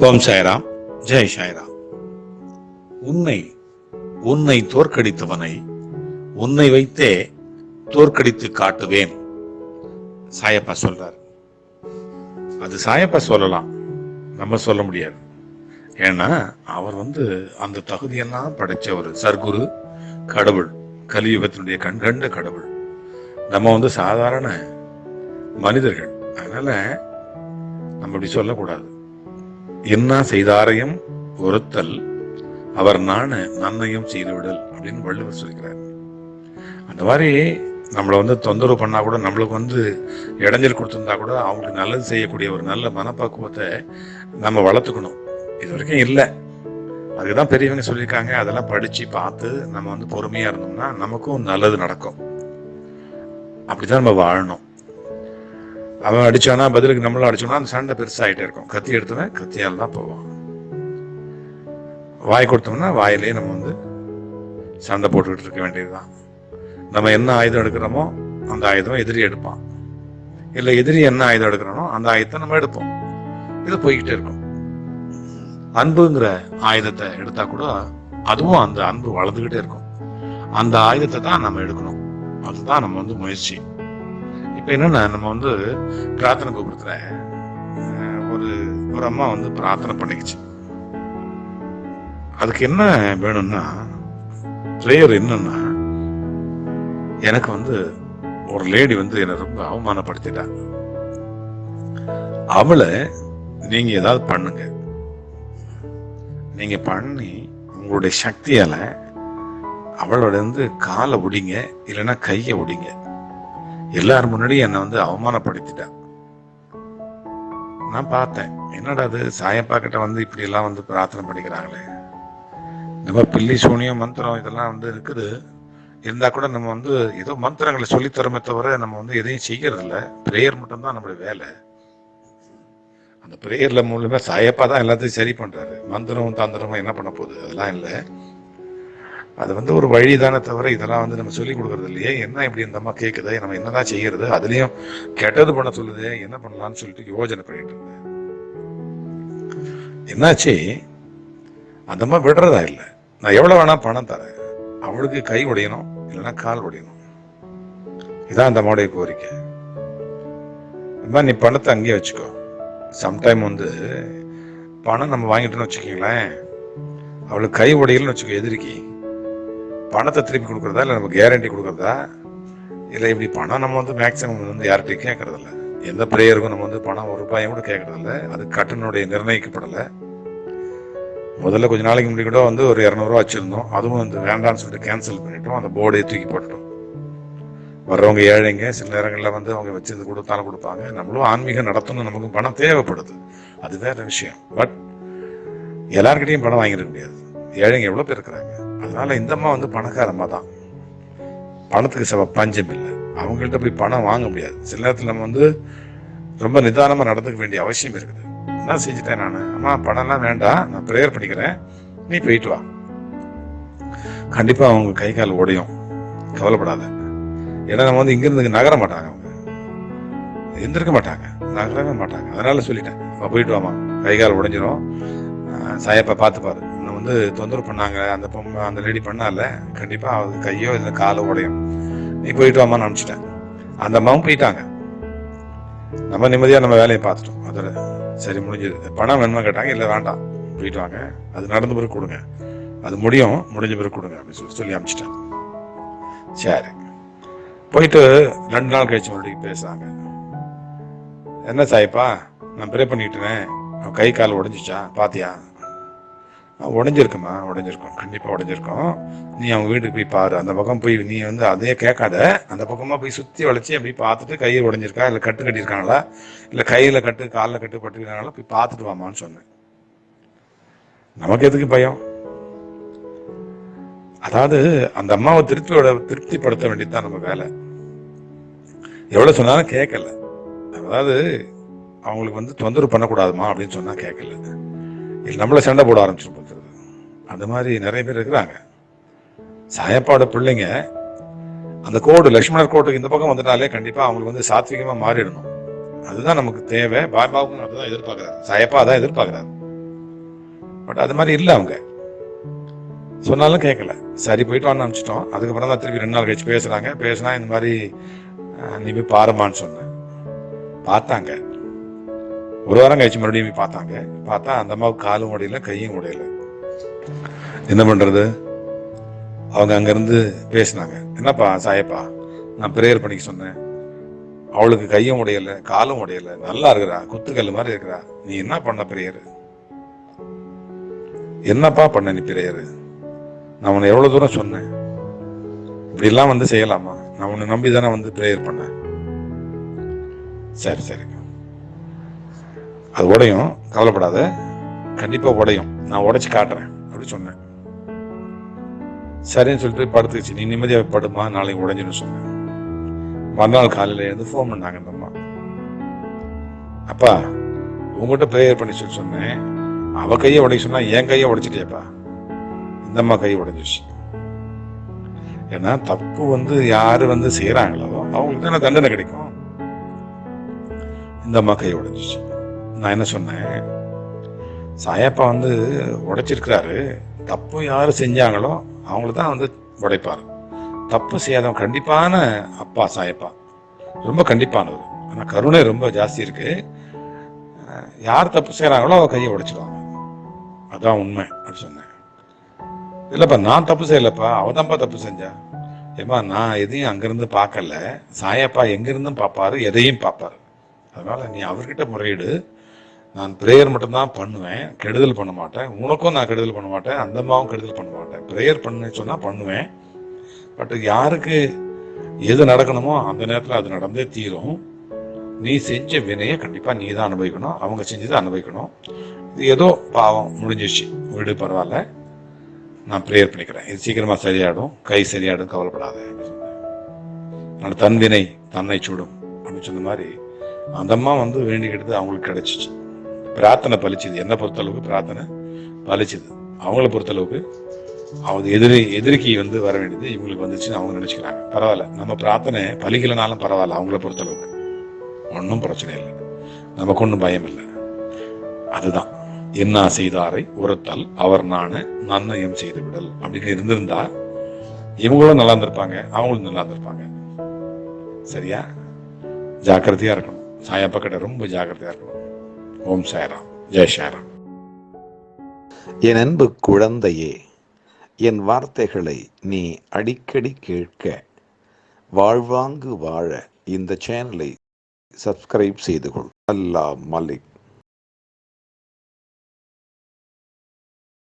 ஓம் சாய்ராம். ஜெய் சாய்ராம். உன்னை உன்னை தோற்கடித்தவனை உன்னை வைத்தே தோற்கடித்து காட்டுவேன். சாயப்பா சொல்றார். அது சாயப்பா சொல்லலாம். நம்ம சொல்ல முடியாது. ஏன்னா அவர் வந்து அந்த தகுதியெல்லாம் படைச்சவர். சர்க்குரு கடவுள் கலியுகத்தினுடைய கண்கண்ட கடவுள். நம்ம வந்து சாதாரண மனிதர்கள். அதனால நம்ம இப்படி சொல்லக்கூடாது. என்ன செய்தாரையும் ஒருத்தல் அவர் நான் நன்மையும் செய்துவிடல் அப்படின்னு வள்ளுவர் சொல்கிறார். அந்த மாதிரி நம்மளை வந்து தொந்தரவு பண்ணால் கூட நம்மளுக்கு வந்து இடைஞ்சல் கொடுத்துருந்தா கூட அவங்களுக்கு நல்லது செய்யக்கூடிய ஒரு நல்ல மனப்பக்குவத்தை நம்ம வளர்த்துக்கணும். இது வரைக்கும் இல்லை. அதுக்கு தான் பெரியவங்க சொல்லியிருக்காங்க அதெல்லாம் படித்து பார்த்து நம்ம வந்து பொறுமையாக இருந்தோம்னா நமக்கும் நல்லது நடக்கும். அப்படிதான் நம்ம வாழணும். அவன் அடிச்சானா பதிலுக்கு நம்மளும் அடிச்சோம்னா அந்த சண்டை பெருசாகிட்டே இருக்கும். கத்தி எடுத்தவன் கத்தியால் தான் போவான். வாய் கொடுத்தோம்னா வாயிலே நம்ம வந்து சண்டை போட்டுக்கிட்டு இருக்க வேண்டியதுதான். நம்ம என்ன ஆயுதம் எடுக்கிறோமோ அந்த ஆயுதம் எதிரி எடுப்பான். இல்லை எதிரி என்ன ஆயுதம் எடுக்கிறோமோ அந்த ஆயுதத்தை நம்ம எடுப்போம். இது போய்கிட்டே இருக்கும். அன்புங்கிற ஆயுதத்தை எடுத்தா கூட அதுவும் அந்த அன்பு வளர்ந்துக்கிட்டே இருக்கும். அந்த ஆயுதத்தை தான் நம்ம எடுக்கணும். அதுதான் நம்ம வந்து முயற்சி. இப்போ என்னன்னா நம்ம வந்து பிரார்த்தனை கூப்பிடுத்துல ஒரு ஒரு அம்மா வந்து பிரார்த்தனை பண்ணிக்கிச்சு. அதுக்கு என்ன வேணும்னா ப்ரேயர் என்னன்னா எனக்கு வந்து ஒரு லேடி வந்து என்னை ரொம்ப அவமானப்படுத்திட்டா. அவளை நீங்க ஏதாவது பண்ணுங்க. நீங்க பண்ணி உங்களுடைய சக்தியால அவளோட வந்து காலை ஒடிங்க இல்லைன்னா கையை ஒடிங்க. எல்லார் முன்னாடி என்னை வந்து அவமானப்படுத்திட்டா நான் பார்த்தேன் என்னடா அது சாயப்பா கிட்ட வந்து இப்படி எல்லாம் வந்து பிரார்த்தனை பண்ணிக்கிறாங்களே. நம்ம பில்லி சூனியம் மந்திரம் இதெல்லாம் வந்து இருக்குது. இருந்தா கூட நம்ம வந்து ஏதோ மந்திரங்களை சொல்லித்தரமே தவிர நம்ம வந்து எதையும் செய்யறது இல்லை ப்ரேயர் மட்டும்தான் நம்மளுடைய வேலை. அந்த ப்ரேயரில் மூலமா சாயப்பா தான் எல்லாத்தையும் சரி பண்றாரு. மந்திரம் தந்திரமும் என்ன பண்ண போகுது? அதெல்லாம் இல்லை. அது வந்து ஒரு வழி தானே தவிர இதெல்லாம் வந்து நம்ம சொல்லி கொடுக்கறது இல்லையே. என்ன இப்படி இந்த அம்மா கேட்குது நம்ம என்னதான் செய்யறது? அதுலயும் கெட்டது பண்ண சொல்லுது. என்ன பண்ணலாம்னு சொல்லிட்டு யோஜனை பண்ணிட்டு இருந்தேன். என்னாச்சு? அந்த அம்மா விடுறதா இல்லை. நான் எவ்வளவு வேணா பணம் தரேன். அவளுக்கு கை உடையணும் இல்லைன்னா கால் உடையணும். இதான் அந்த அம்மாவுடைய கோரிக்கை. அம்மா நீ பணத்தை அங்கேயே வச்சுக்கோ. சம்டைம் வந்து பணம் நம்ம வாங்கிட்டோன்னு வச்சுக்கீங்களேன். அவளுக்கு கை உடையலன்னு வச்சுக்கோ எதிரிக்கு. பணத்தை திருப்பி கொடுக்குறதா இல்லை நம்ம கேரண்டி கொடுக்குறதா? இல்லை இப்படி பணம் நம்ம வந்து மேக்ஸிமம் வந்து யார்கிட்டையும் கேட்கறதில்ல எந்த பிளேயருக்கும் நம்ம வந்து பணம் ஒரு ரூபாயும் கூட கேட்கறதில்ல அது கட்டணுடைய நிர்ணயிக்கப்படலை. முதல்ல கொஞ்ச நாளைக்கு முன்னாடி கூட வந்து ஒரு இரநூறுவா வச்சுருந்தோம். அதுவும் வந்து வேண்டாம்னு சொல்லிட்டு கேன்சல் பண்ணிட்டோம். அந்த போர்டை தூக்கி போட்டுட்டோம். வர்றவங்க ஏழைங்க சில நேரங்களில் வந்து அவங்க வச்சிருந்து கொடுத்தாலும் கொடுப்பாங்க. நம்மளும் ஆன்மீகம் நடத்தணும். நமக்கு பணம் தேவைப்படுது. அது வேற விஷயம். பட் எல்லார்கிட்டையும் பணம் வாங்கிட முடியாது. ஏழைங்க எவ்வளோ பேர் இருக்கிறாங்க? அதனால இந்த அம்மா வந்து பணக்காரம்மா தான். பணத்துக்கு செவ பஞ்சம் இல்லை. அவங்கள்ட்ட போய் பணம் வாங்க முடியாது. சில நேரத்தில் நம்ம வந்து ரொம்ப நிதானமாக நடந்துக்க வேண்டிய அவசியம் இருக்குது. என்ன செஞ்சுட்டேன் நான்? அம்மா பணம்லாம் வேண்டாம். நான் ப்ரேயர் பண்ணிக்கிறேன் நீ போயிட்டு வா. கண்டிப்பாக அவங்க கை கால் உடையும். கவலைப்படாத. ஏன்னா நம்ம வந்து இங்கிருந்து நகர மாட்டாங்க அவங்க. எந்திருக்க மாட்டாங்க. நகரவே மாட்டாங்க. அதனால சொல்லிட்டேன். "அப்பா, போயிட்டு வாமா கை கால் உடைஞ்சிரும். சாயப்பா பார்த்து பாரு. வந்து தொந்தரவு பண்ணாங்க. அந்த பொம்மை அந்த லேடி பண்ணால கண்டிப்பாக அது கையோ இல்லை காலோ உடையும். நீ போயிட்டு வாமான்னு அனுப்பிச்சிட்டேன். அந்த அம்மாவும் போயிட்டாங்க. நம்ம நிம்மதியாக நம்ம வேலையை பார்த்துட்டோம். அதோட சரி முடிஞ்சது. பணம் வேணுமா கேட்டாங்க. இல்லை வேண்டாம். போயிட்டு வாங்க. அது நடந்த பிறகு கொடுங்க. அது முடியும். முடிஞ்ச பிறகு கொடுங்க அப்படின்னு சொல்லி சொல்லி அனுப்பிச்சிட்டேன். சரி. போயிட்டு ரெண்டு நாள் கழிச்சு மறுபடியும் பேசுகிறாங்க என்ன சாய்ப்பா? நான் ப்ரே பண்ணிக்கிட்டேன் அவன் கை கால் உடஞ்சிச்சா? பாத்தியா? உடஞ்சிருக்குமா உடஞ்சிருக்கும். கண்டிப்பாக உடஞ்சிருக்கும். நீ அவங்க வீட்டுக்கு போய் பாரு. அந்த பக்கம் போய் நீ வந்து அதே கேட்காத. அந்த பக்கமாக போய் சுற்றி வளைச்சி அப்படி பார்த்துட்டு கையில் உடஞ்சிருக்கா? இல்லை கட்டு கட்டியிருக்காங்களா? இல்லை கையில் கட்டு காலில் கட்டு பட்டிருக்காங்களா? போய் பார்த்துட்டு வாமான்னு சொன்னேன். நமக்கு எதுக்கு பயம்? அதாவது அந்த அம்மாவை திருப்தியோட திருப்திப்படுத்த வேண்டியது தான் நம்ம வேலை. எவ்வளோ சொன்னாலும் கேட்கல. அதாவது அவங்களுக்கு வந்து தொந்தரவு பண்ணக்கூடாதுமா அப்படின்னு சொன்னால் கேட்கல. இல்லை நம்மள சண்டை போட ஆரம்பிச்சிருப்போம். அந்த மாதிரி நிறைய பேர் இருக்கிறாங்க. சாயப்பாட பிள்ளைங்க அந்த கோடு லக்ஷ்மணர் கோட்டுக்கு இந்த பக்கம் வந்துட்டாலே கண்டிப்பாக அவங்களுக்கு வந்து சாத்விகமாக மாறிடணும். அதுதான் நமக்கு தேவை. பாபாவுக்கும் அதுதான் எதிர்பார்க்குறாரு. சாயப்பா அதான் எதிர்பார்க்குறாரு. பட் அது மாதிரி இல்லை அவங்க. சொன்னாலும் கேட்கல சரி போயிட்டு அனுப்பிச்சிட்டோம் அதுக்கப்புறம் தான் திருப்பி ரெண்டு நாள் கழிச்சு பேசுகிறாங்க பேசினா இந்த மாதிரி நீ போய் பாருமான்னு சொன்னேன். பார்த்தாங்க. ஒரு வாரம் கழிச்சு மறுபடியும் போய் பார்த்தாங்க. பார்த்தா அந்த அம்மாவுக்கு காலும் உடையல கையும் உடையலை. என்ன பண்ணுறது அவங்க அங்கேருந்து பேசினாங்க. என்னப்பா சாயப்பா நான் ப்ரேயர் பண்ணிக்க சொன்னேன். அவளுக்கு கையும் உடையல காலும் உடையல நல்லா இருக்கிறா குத்துக்கல் மாதிரி இருக்கிறா. நீ என்ன பண்ண ப்ரேயர் என்னப்பா பண்ண நீ ப்ரேயர் நான் உன்னை எவ்வளோ தூரம் சொன்னேன். இப்படிலாம் வந்து செய்யலாமா? நான் உன்னை நம்பி தானே வந்து ப்ரேயர் பண்ணேன். சரி சரி. அது உடையும். கவலைப்படாத. கண்டிப்பாக உடையும். நான் உடைச்சு காட்டுறேன். அப்படி சொன்னேன். சரின்னு சொல்லிட்டு படுத்துக்கிச்சு. நீ நிம்மதியாக படுமா? நாளைக்கு உடஞ்சுன்னு சொன்னேன் மறுநாள் காலையில எழுந்து ஃபோன் பண்ணாங்க இந்த அம்மா. அப்பா உங்ககிட்ட ப்ரேயர் பண்ணி சொல்லி சொன்னேன். அவ கையை உடைக்க சொன்னா என் கையை உடைச்சிட்டியப்பா? இந்த அம்மா கையை உடைஞ்சிச்சு ஏன்னா தப்பு வந்து யாரு வந்து செய்யறாங்களோ அவங்களுக்கு தானே தண்டனை கிடைக்கும். இந்த அம்மா கையை உடைஞ்சிச்சு நான் என்ன சொன்னேன்? சாயப்பா வந்து உடைச்சிருக்கிறாரு. தப்பு யாரு செஞ்சாங்களோ அவங்கள தான் வந்து உடைப்பார். தப்பு செய்யாதவன் கண்டிப்பான அப்பா சாயப்பா. ரொம்ப கண்டிப்பானவர். ஆனால் கருணை ரொம்ப ஜாஸ்தி இருக்கு. யார் தப்பு செய்கிறாங்களோ அவள் கையை உடைச்சிடுவாங்க. அதான் உண்மை அப்படி சொன்னேன். இல்லைப்பா நான் தப்பு செய்யலப்பா. அவதான்ப்பா தப்பு செஞ்சா. ஏமா நான் எதையும் அங்கேருந்து பார்க்கல. சாயப்பா எங்கேருந்தும் பார்ப்பாரு எதையும் பார்ப்பாரு. அதனால் நீ அவர்கிட்ட முறையிடு. நான் ப்ரேயர் மட்டும்தான் பண்ணுவேன் கெடுதல் பண்ண மாட்டேன். உனக்கும் நான் கெடுதல் பண்ண மாட்டேன் அந்த அம்மாவும் கெடுதல் பண்ண மாட்டேன். ப்ரேயர் பண்ணு சொன்னால் பண்ணுவேன். பட் யாருக்கு எது நடக்கணுமோ அந்த நேரத்தில் அது நடந்தே தீரும். நீ செஞ்ச வினையை கண்டிப்பாக நீ தான் அனுபவிக்கணும். அவங்க செஞ்சதை அனுபவிக்கணும். இது ஏதோ பாவம் முடிஞ்சிச்சு வீடு பரவாயில்ல. நான் ப்ரேயர் பண்ணிக்கிறேன். இது சீக்கிரமாக சரியாயிடும். கை சரியாயிடும். கவலைப்படாத. நான் தன் வினை தன்னை சுடும். அப்படின்னு சொன்ன மாதிரி அந்த அம்மா வந்து வேண்டிக்கிட்டது அவங்களுக்கு கிடைச்சிச்சு. பிரார்த்தனை பலிச்சுது. என்னை பொறுத்தளவுக்கு பிரார்த்தனை பலிச்சுது. அவங்கள பொறுத்தளவுக்கு அவங்க எதிரி எதிரிக்கு வந்து வர வேண்டியது இவங்களுக்கு வந்துச்சுன்னு அவங்க நினைச்சுக்கிறாங்க. பரவாயில்ல. நம்ம பிரார்த்தனை பலிக்கலனாலும் பரவாயில்ல. அவங்கள பொறுத்தளவுக்கு. ஒன்றும் பிரச்சனை இல்லை. நமக்கு ஒன்றும் பயம் இல்லை. அதுதான். என்ன செய்தாரை உரத்தல் அவர் நான் நன்னயம் செய்து விடல் அப்படின்னு இருந்திருந்தா இவங்களும் நல்லா இருந்திருப்பாங்க. அவங்களும் நல்லா இருந்திருப்பாங்க. சரியா? ஜாக்கிரதையா இருக்கணும். சாயப்பா கிட்ட ரொம்ப ஜாக்கிரதையா இருக்கணும். ஓம் சாய்ராம். ஜெய் சாய்ராம். என் அன்பு குழந்தையே என் வார்த்தைகளை நீ அடிக்கடி கேட்க வாழ்வாங்கு வாழ இந்த சேனலை சப்ஸ்கிரைப் செய்து கொள். அல்லா மலிக்.